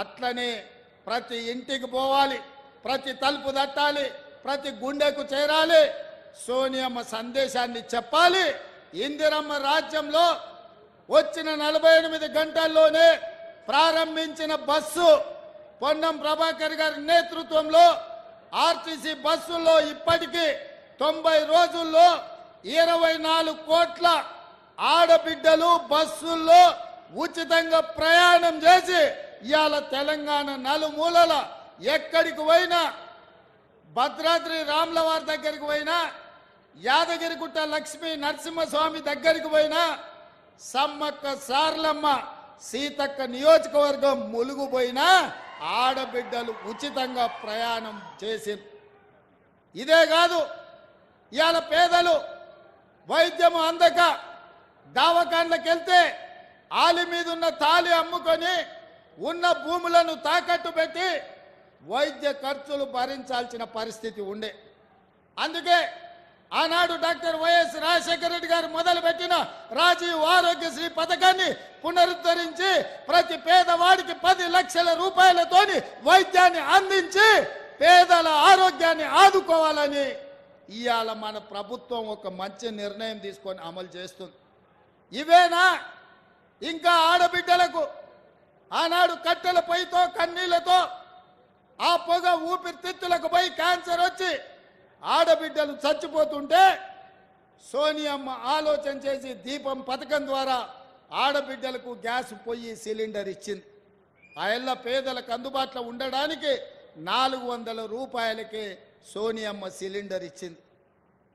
అట్లనే ప్రతి ఇంటికి పోవాలి ప్రతి తలుపు తట్టాలి ప్రతి గుండెకు చేరాలి సోనియమ్మ సందేశాన్ని చెప్పాలి. ఇందిరమ్మ రాజ్యంలో వచ్చిన నలభై ఎనిమిది గంటల్లోనే ప్రారంభించిన బస్సు పొన్నం ప్రభాకర్ గారి నేతృత్వంలో ఆర్టీసీ బస్సుల్లో ఇప్పటికీ తొంభై రోజుల్లో ఇరవై నాలుగు కోట్ల ఆడబిడ్డలు బస్సుల్లో ఉచితంగా ప్రయాణం చేసి ఇవాళ తెలంగాణ నలుమూలల ఎక్కడికి పోయినా భద్రాద్రి రాములవారి దగ్గరికి పోయినా యాదగిరిగుట్ట లక్ష్మీ నరసింహస్వామి దగ్గరికి పోయినా సమ్మక్క సార్లమ్మ సీతక్క నియోజకవర్గం ములుగుపోయినా ఆడబిడ్డలు ఉచితంగా ప్రయాణం చేసింది ఇదే కాదు ఇవాళ పేదలు వైద్యము అందక దావకాండ్లకెళ్తే ఆలి మీద ఉన్న తాలి అమ్ముకొని ఉన్న భూములను తాకట్టు పెట్టి వైద్య ఖర్చులు భరించాల్సిన పరిస్థితి ఉండే. అందుకే ఆనాడు డాక్టర్ వైఎస్ రాజశేఖర రెడ్డి గారు మొదలుపెట్టిన రాజీవ్ ఆరోగ్యశ్రీ పథకాన్ని పునరుద్ధరించి ప్రతి పేదవాడికి పది లక్షల రూపాయలతోని వైద్యాన్ని అందించి పేదల ఆరోగ్యాన్ని ఆదుకోవాలని ఇవాళ మన ప్రభుత్వం ఒక మంచి నిర్ణయం తీసుకొని అమలు చేస్తుంది. ఇవేనా? ఇంకా ఆడబిడ్డలకు ఆనాడు కట్టెల పొయ్యితో కన్నీళ్ళతో ఆ పొగ ఊపిరితిత్తులకు పోయి క్యాన్సర్ వచ్చి ఆడబిడ్డలు చచ్చిపోతుంటే సోనియమ్మ ఆలోచన చేసి దీపం పథకం ద్వారా ఆడబిడ్డలకు గ్యాస్ పొయ్యి సిలిండర్ ఇచ్చింది. ఆ ఎల్ల పేదలకు అందుబాటులో ఉండడానికి నాలుగు వందల రూపాయలకే సోనియమ్మ సిలిండర్ ఇచ్చింది.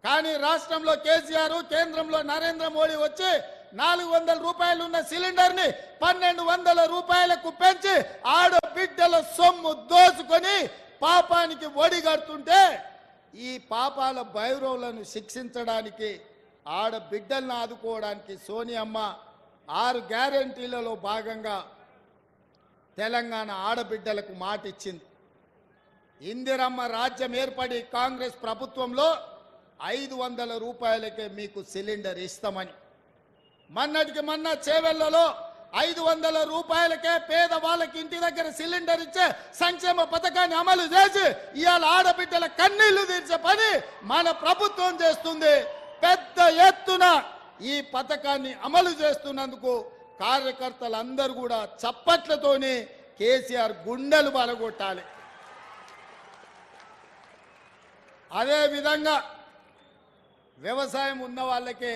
కానీ రాష్ట్రంలో కేసీఆర్ కేంద్రంలో నరేంద్ర మోడీ వచ్చి నాలుగు వందల రూపాయలు ఉన్న సిలిండర్ని పన్నెండు వందల రూపాయలకు పెంచి ఆడబిడ్డల సొమ్ము దోచుకొని పాపానికి ఒడిగడుతుంటే ఈ పాపాల భైరవులను శిక్షించడానికి ఆడబిడ్డలను ఆదుకోవడానికి సోనియమ్మ ఆరు గ్యారంటీలలో భాగంగా తెలంగాణ ఆడబిడ్డలకు మాట ఇచ్చింది ఇందిరమ్మ రాజ్యం ఏర్పడి కాంగ్రెస్ ప్రభుత్వంలో ఐదు వందల రూపాయలకే మీకు సిలిండర్ ఇస్తామని. మొన్నటికి మొన్న చేవెళ్ళలో ఐదు వందల రూపాయలకే పేదవాళ్ళకి ఇంటి దగ్గర సిలిండర్ ఇచ్చే సంక్షేమ పథకాన్ని అమలు చేసి ఇవాళ ఆడబిడ్డల కన్నీళ్ళు తీర్చే పని మన ప్రభుత్వం చేస్తుంది. పెద్ద ఎత్తున ఈ పథకాన్ని అమలు చేస్తున్నందుకు కార్యకర్తలందరూ కూడా చప్పట్లతోని కేసీఆర్ గుండెలు బలగొట్టాలి. అదేవిధంగా వ్యవసాయం ఉన్న వాళ్ళకే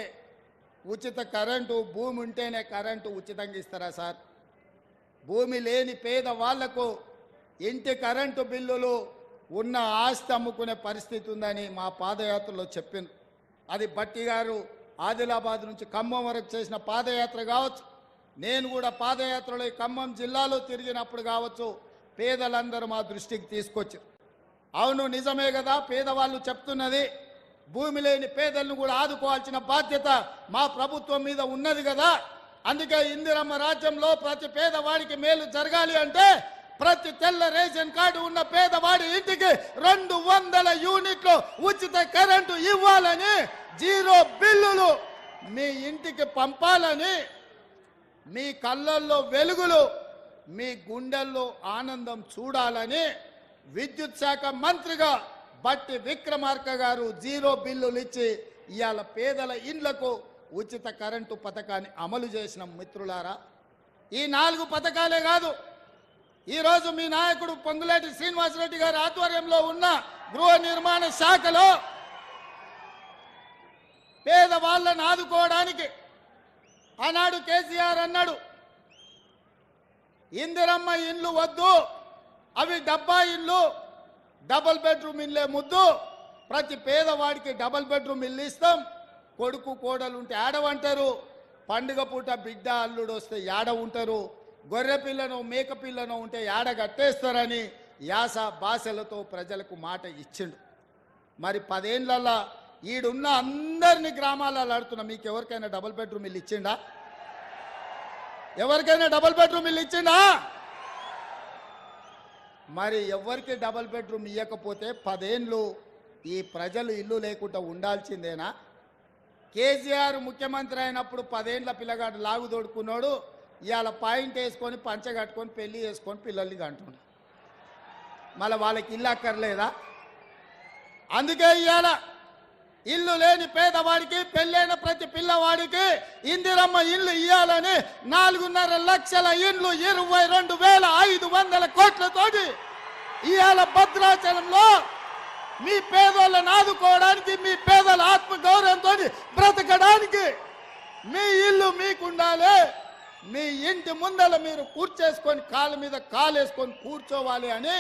ఉచిత కరెంటు భూమి ఉంటేనే కరెంటు ఉచితంగా ఇస్తారా సార్? భూమి లేని పేద వాళ్ళకు ఇంటి కరెంటు బిల్లులు ఉన్న ఆస్తి అమ్ముకునే పరిస్థితి ఉందని మా పాదయాత్రలో చెప్పింది అది బట్టి గారు ఆదిలాబాద్ నుంచి ఖమ్మం వరకు చేసిన పాదయాత్ర కావచ్చు. నేను కూడా పాదయాత్రలో ఈ ఖమ్మం జిల్లాలో తిరిగినప్పుడు కావచ్చు పేదలందరూ మా దృష్టికి తీసుకొచ్చారు. అవును నిజమే కదా పేదవాళ్ళు చెప్తున్నది. భూమి లేని పేదలను కూడా ఆదుకోవాల్సిన బాధ్యత మా ప్రభుత్వం మీద ఉన్నది కదా. అందుకే ఇందిరమ్మ రాజ్యంలో ప్రతి పేదవాడికి మేలు జరగాలి అంటే ప్రతి తెల్ల రేషన్ కార్డు ఉన్న పేదవాడి ఇంటికి రెండు వందల యూనిట్లు ఉచిత కరెంటు ఇవ్వాలని జీరో బిల్లులు మీ ఇంటికి పంపాలని మీ కళ్ళల్లో వెలుగులు మీ గుండెల్లో ఆనందం చూడాలని విద్యుత్ శాఖ మంత్రిగా బట్టి విక్రమార్క గారు జీరో బిల్లులు ఇచ్చి ఇవాళ పేదల ఇండ్లకు ఉచిత కరెంటు పథకాన్ని అమలు చేసిన మిత్రులారా ఈ నాలుగు పథకాలే కాదు ఈరోజు మీ నాయకుడు పొంగులేటి శ్రీనివాసరెడ్డి గారి ఆధ్వర్యంలో ఉన్న గృహ నిర్మాణ శాఖలో పేదవాళ్ళను ఆదుకోవడానికి ఆనాడు కేసీఆర్ అన్నాడు ఇందిరమ్మ ఇండ్లు వద్దు అవి డబ్బా ఇల్లు డబల్ బెడ్రూమ్ ఇల్లే ముద్దు. ప్రతి పేదవాడికి డబల్ బెడ్రూమ్ ఇల్లు ఇస్తాం. కొడుకు కోడలు ఉంటే ఆడవంటారు. పండుగ పూట బిడ్డ అల్లుడు వస్తే యాడ ఉంటారు? గొర్రె పిల్లను మేక పిల్లను ఉంటే యాడ కట్టేస్తారని యాస భాషలతో ప్రజలకు మాట ఇచ్చిండు. మరి పదేళ్ళల్లా ఈడున్న అందరిని గ్రామాలలో ఆడుతున్నా మీకు ఎవరికైనా డబుల్ బెడ్రూమ్ ఇల్లు ఇచ్చిండా? ఎవరికైనా డబుల్ బెడ్రూమ్ ఇల్లు ఇచ్చిండా? మరి ఎవరికి డబుల్ బెడ్రూమ్ ఇవ్వకపోతే పదేళ్ళు ఈ ప్రజలు ఇల్లు లేకుండా ఉండాల్సిందేనా? కేసీఆర్ ముఖ్యమంత్రి అయినప్పుడు పదేండ్ల పిల్లగాడు లాగు తోడుకున్నాడు ఇవాళ పాయింట్ వేసుకొని పంచ కట్టుకొని పెళ్ళి చేసుకొని పిల్లల్ని కంటున్నా మళ్ళీ వాళ్ళకి ఇల్లు అక్కర్లేదా? అందుకే ఇవాళ ఇల్లు లేని పేదవాడికి పెళ్ళైన ప్రతి పిల్లవాడికి ఇందిరమ్మ ఇల్లు ఇవ్వాలని నాలుగున్నర లక్షల ఇండ్లు ఇరవై రెండు వేల ఐదు వందల కోట్లతోటి ఇవాళ భద్రాచలంలో మీ పేదోళ్ళని ఆదుకోవడానికి మీ పేదల ఆత్మ గౌరవంతో బ్రతకడానికి మీ ఇల్లు మీకుండాలి. మీ ఇంటి ముందల మీరు కూర్చేసుకొని కాళ్ళ మీద కాలేసుకొని కూర్చోవాలి అని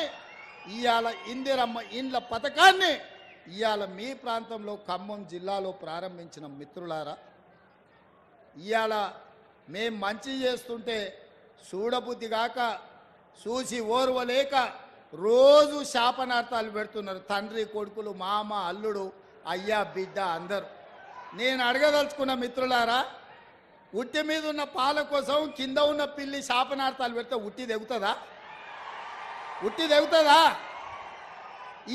ఇవాళ ఇందిరమ్మ ఇండ్ల పథకాన్ని ఇవాళ మీ ప్రాంతంలో ఖమ్మం జిల్లాలో ప్రారంభించిన మిత్రులారా ఇవాళ మేం మంచి చేస్తుంటే చూడబుద్ధి కాక చూసి ఓర్వలేక రోజు శాపనార్థాలు పెడుతున్నారు. తండ్రి కొడుకులు మామ అల్లుడు అయ్యా బిడ్డ అందరూ. నేను అడగదలుచుకున్న మిత్రులారా ఉట్టి మీద ఉన్న పాల కోసం కింద ఉన్న పిల్లి శాపనార్థాలు పెడితే ఉట్టి దెగుతుందా ఉట్టి తెగుతుందా?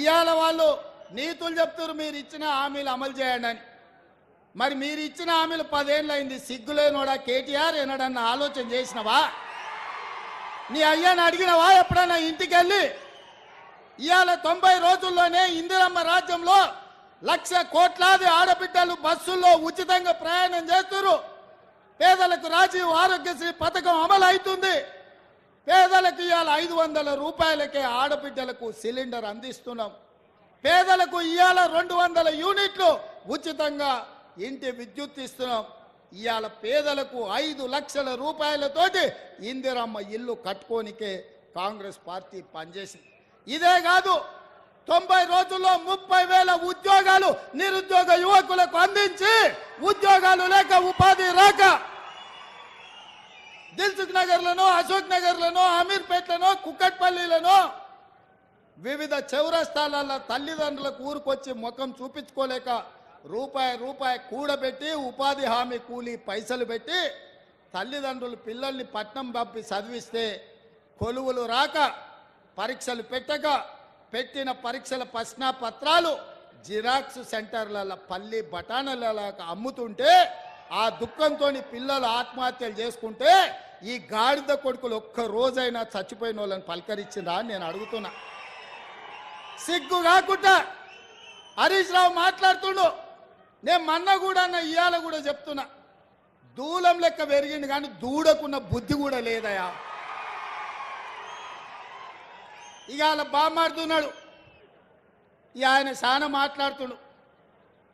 ఇవాళ వాళ్ళు నీతులు చెప్తారు మీరు ఇచ్చిన హామీలు అమలు చేయండి అని. మరి మీరు ఇచ్చిన హామీలు పదేళ్ళు అయింది సిగ్గులేనోడా కేటీఆర్ ఏనాడన్న ఆలోచన చేసినవా? నీ అయ్యాన్ని అడిగినవా ఎప్పుడన్నా ఇంటికి వెళ్ళి ఇవాళ తొంభై రోజుల్లోనే ఇందిరమ్మ రాజ్యంలో లక్ష కోట్లాది ఆడబిడ్డలు బస్సుల్లో ఉచితంగా ప్రయాణం చేస్తున్నారు. పేదలకు రాజీవ్ ఆరోగ్యశ్రీ పథకం అమలు అవుతుంది. పేదలకు ఇవాళ ఐదు వందల రూపాయలకే ఆడబిడ్డలకు సిలిండర్ అందిస్తున్నాం. పేదలకు ఇవాళ రెండు వందల యూనిట్లు ఉచితంగా ఇంటి విద్యుత్ ఇస్తున్నాం. ఇవాళ పేదలకు ఐదు లక్షల రూపాయలతోటి ఇందిరమ్మ ఇల్లు కట్టుకోనికే కాంగ్రెస్ పార్టీ పనిచేసింది. ఇదే కాదు తొంభై రోజుల్లో ముప్పై వేల ఉద్యోగాలు నిరుద్యోగ యువకులకు అందించి ఉద్యోగాలు లేక ఉపాధి రాక దిల్సుఖ్ నగర్లను అశోక్ నగర్లను అమీర్పేట్లను కుక్కట్పల్లిలను వివిధ చౌరస్తాల తల్లిదండ్రులకు ఊరుకొచ్చి ముఖం చూపించుకోలేక రూపాయి రూపాయి కూడబెట్టి ఉపాధి హామీ కూలీ పైసలు పెట్టి తల్లిదండ్రులు పిల్లల్ని పట్నం పంపి చదివిస్తే కొలువులు రాక పరీక్షలు పెట్టక పెట్టిన పరీక్షల ప్రశ్న పత్రాలు జిరాక్స్ సెంటర్ల పల్లి బఠానీల అమ్ముతుంటే ఆ దుఃఖంతో పిల్లలు ఆత్మహత్యలు చేసుకుంటే ఈ గాడిద కొడుకులు ఒక్క రోజైనా చచ్చిపోయిన వాళ్ళని పలకరించిందా అని నేను అడుగుతున్నా. సిగ్గు కాకుండా హరీష్ రావు మాట్లాడుతుండు. నేను మన్న కూడా అన్న ఇవాళ కూడా చెప్తున్నా. దూలం లెక్క పెరిగింది కానీ దూడకున్న బుద్ధి కూడా లేదయా? ఇక అలా బామాడుతున్నాడు ఇక ఆయన చాలా మాట్లాడుతుండు.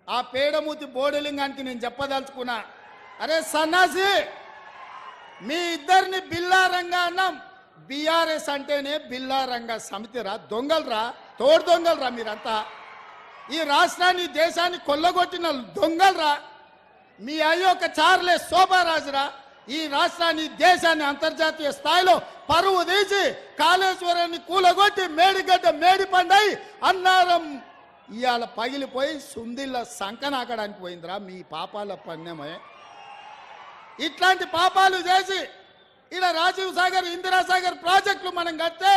ఆ పేడమూతి బోడలింగానికి నేను చెప్పదలుచుకున్నా. అరే సన్నాసి మీ ఇద్దరిని బిల్లారంగా అన్నాం. బీఆర్ఎస్ అంటేనే బిల్లారంగా సమితిరా దొంగలరా? తోడు దొంగలరా మీరంతా. ఈ రాష్ట్రాన్ని దేశాన్ని కొల్లగొట్టిన దొంగలరా మీ అయ్యొక్క చార్లే శోభారాజురా ఈ రాష్ట్రాన్ని దేశాన్ని అంతర్జాతీయ స్థాయిలో పరువు తీసి కాళేశ్వరాన్ని కూలగొట్టి మేడిగడ్డ మేడిపండై అన్నారం ఇవాళ పగిలిపోయి సుందిళ్ళ సంకనాకడానికి పోయిందిరా మీ పాపాల పన్నెమే. ఇట్లాంటి పాపాలు చేసి ఇలా రాజీవ్ సాగర్ ఇందిరాసాగర్ ప్రాజెక్టులు మనం కడితే